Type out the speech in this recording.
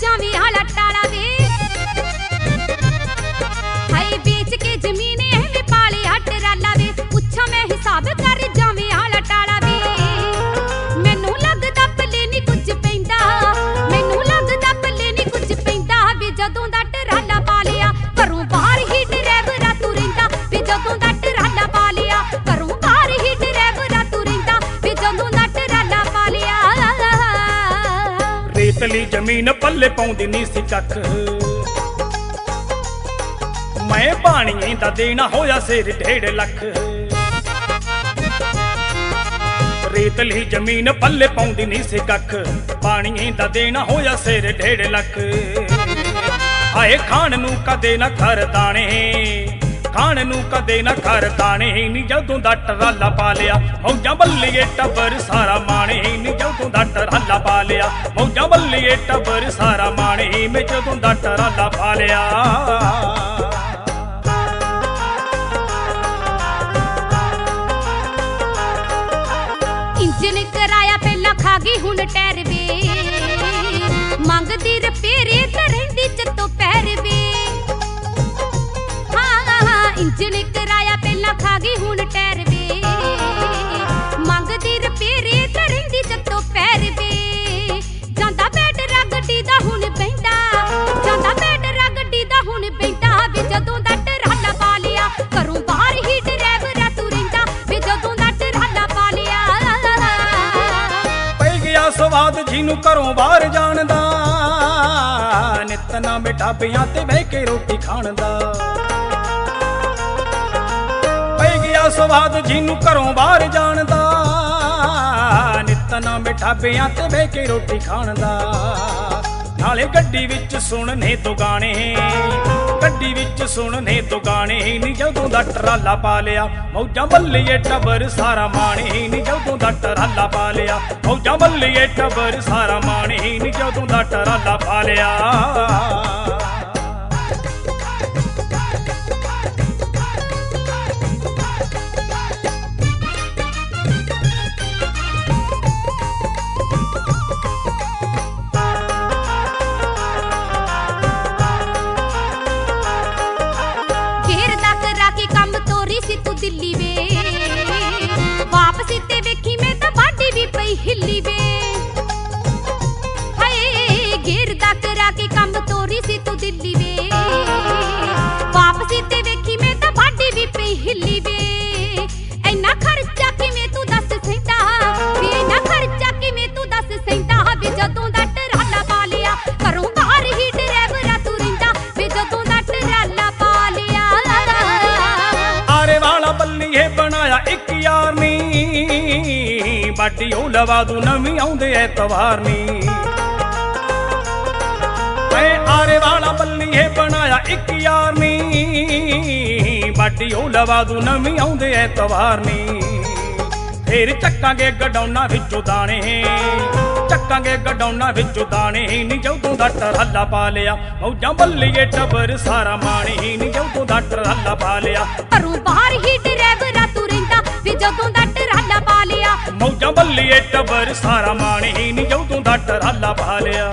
ਜਾਵੇਂ ਹਾਲਾ ਟਾਲਾ ਰੇਤਲੀ ਜ਼ਮੀਨ ਪੱਲੇ ਪਾਉਂਦੀ ਨਹੀਂ ਸੀ ਕੱਖ ਮੈਂ ਪਾਣੀਏ ਦਾ ਦੇਣਾ ਹੋਇਆ ਸਿਰ ਢੇੜ ਲੱਖ। ਰੇਤਲੀ ਜ਼ਮੀਨ ਪੱਲੇ ਪਾਉਂਦੀ ਨਹੀਂ ਸੀ ਕੱਖ। ਪਾਣੀਏ ਦਾ ਦੇਣਾ ਹੋਇਆ ਸਿਰ ਢੇੜ ਲੱਖ। ਆਏ ਖਾਣ ਨੂੰ ਕਦੇ ਨਾ ਖਰ ਦਾਣੇ। ਖਾਣ ਨੂੰ ਕਦੇ ਨਾ ਕਰ ਦਾਣੇ ਨੀ, ਜਦੋਂ ਦਾ ਟਰਾਲਾ ਪਾ ਲਿਆ। ਮੌਜਾਂ ਬੱਲੀਏ ਟੱਬਰ ਸਾਰਾ ਮਾਣੇ ਨੀ, ਜਦੋਂ ਦਾ ਟਰਾਲਾ ਪਾ ਲਿਆ। ਮੌਜਾਂ ਬੱਲੀਏ ਟੱਬਰ ਸਾਰਾ ਮਾਣੇ ਮੈਂ ਜਦੋਂ ਦਾ ਟਰਾਲਾ ਪਾ ਲਿਆ। ਇੰਜਨ ਕਰਾਇਆ ਪਹਿਲਾਂ ਖਾ ਗਈ ਹੁਣ ਟੈਰ ਵੇ। ਸਵਾਦ ਘਰੋਂ ਬਾਹਰ ਜਾਣ ਦਾ ਨਿਤ ਨਾ ਮਿਠਾਬਿਆਂ ਤੇ ਬਹਿ ਕੇ ਰੋਟੀ ਖਾਣ ਦਾ ਪੈ ਗਿਆ ਸਵਾਦ ਜਿਹਨੂੰ ਘਰੋਂ ਬਾਹਰ ਜਾਣ ਦਾ ਨਿਤ ਨਾ ਮਿਠਾਬਿਆਂ ਤੇ ਬਹਿ ਕੇ ਰੋਟੀ ਖਾਣ ਦਾ ਨਾਲੇ ਗੱਡੀ ਵਿੱਚ ਸੁਣਨੇ ਤੋ ਗਾਣੇ। ਗੱਡੀ ਵਿੱਚ ਸੁਣਨੇ ਤੋ ਗਾਣੇ ਨੀ ਜਦੋਂ ਦਾ ਟਰਾਲਾ ਪਾ ਲਿਆ। ਮੌਜਾਂ ਬੱਲੀਏ ਟਬਰ ਸਾਰਾ ਮਾਣੇ ਨੀ ਜਦੋਂ ਦਾ ਟਰਾਲਾ ਪਾ ਲਿਆ। ਮੌਜਾਂ ਬੱਲੀਏ ਟਬਰ ਸਾਰਾ ਮਾਣੇ ਨੀ ਜਦੋਂ ਦਾ ਟਰਾਲਾ ਪਾ ਲਿਆ। ਨੀ ਲਵਾ ਦੂ, ਨਵੀਂ ਆਉਂਦੇ ਐਤਵਾਰ ਨੀ। ਏ ਆਰੇ ਵਾਲਾ ਬੱਲੀਏ ਬਣਾਇਆ ਇੱਕ ਯਾਰ ਨੀ। ਬਾਟੀ ਲਵਾ ਦੂ, ਨਵੀਂ ਆਉਂਦੇ ਐਤਵਾਰ ਨੀ। ਫੇਰ ਚੱਕਾਂਗੇ ਗਡੌਣਾ ਵਿੱਚੋਂ ਦਾਣੇ। ਚੱਕਾਂਗੇ ਗਡੌਣਾ ਵਿੱਚੋਂ ਦਾਣੇ, ਨੀ ਜਦੋਂ ਦਾ ਟਰਾਲਾ ਪਾ ਲਿਆ। ਮੌਜਾਂ ਬੱਲੀਏ ਟੱਬਰ ਸਾਰਾ ਮਾਣੇ, ਨੀ ਜਦੋਂ ਦਾ ਟਰਾਲਾ ਪਾ ਲਿਆ। ਘਰੋਂ ਬਾਹਰ ਹੀ ਡਰਾਈਵਰਾ ਤੂੰ ਰਹਿੰਦਾ, ਵੀ ਜਦੋਂ ਦਾ ਟਰਾਲਾ ਪਾ ਲਿਆ। ਮੌਜਾਂ ਬੱਲੀਏ ਟੱਬਰ ਸਾਰਾ ਮਾਣੇ ਨੀ ਜਦੋਂ ਦਾ ਟਰਾਲਾ ਪਾ ਲਿਆ।